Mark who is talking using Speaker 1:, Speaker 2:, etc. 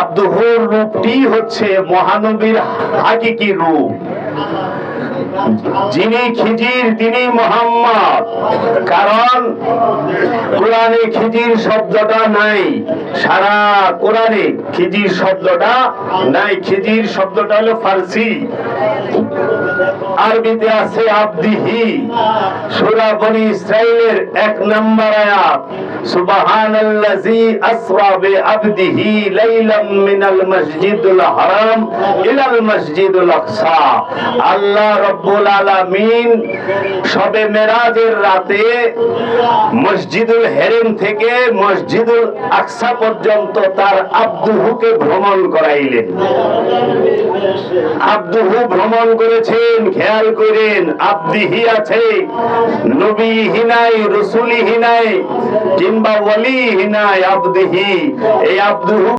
Speaker 1: আব্দুহুর রূপটি হচ্ছে মহানবীর হাকিকি রূপ। যিনি খিজির, তিনি মোহাম্মদ। কারণ কোরআনে খিজির শব্দটা নাই, সারা কোরআনে খিজির শব্দটা নাই। খিজির শব্দটা হলো ফার্সি। আরবিতে আছে আব্দিহি। সূরা বনি ইসরাইলের এক নম্বর আয়াত। সুবহানাল্লাযী আসরা বিআবদিহি লাইলাম মিনাল মসজিদুল হারাম ইলাল মসজিদুল আকসা। আল্লাহ রব্বুল আলামিন শবে মেরাজের রাতে মসজিদুল হেরেম থেকে মসজিদুল আকসা পর্যন্ত তার আব্দুহুকে ভ্রমণ করাইলেন। আব্দুহু ভ্রমণ করেছেন, খেয়াল করেন আব্দিহি আছে নবী হিনাই রসুলি হিনাই কিংবা ওয়ালি হিনাই আব্দিহি এই আব্দুহু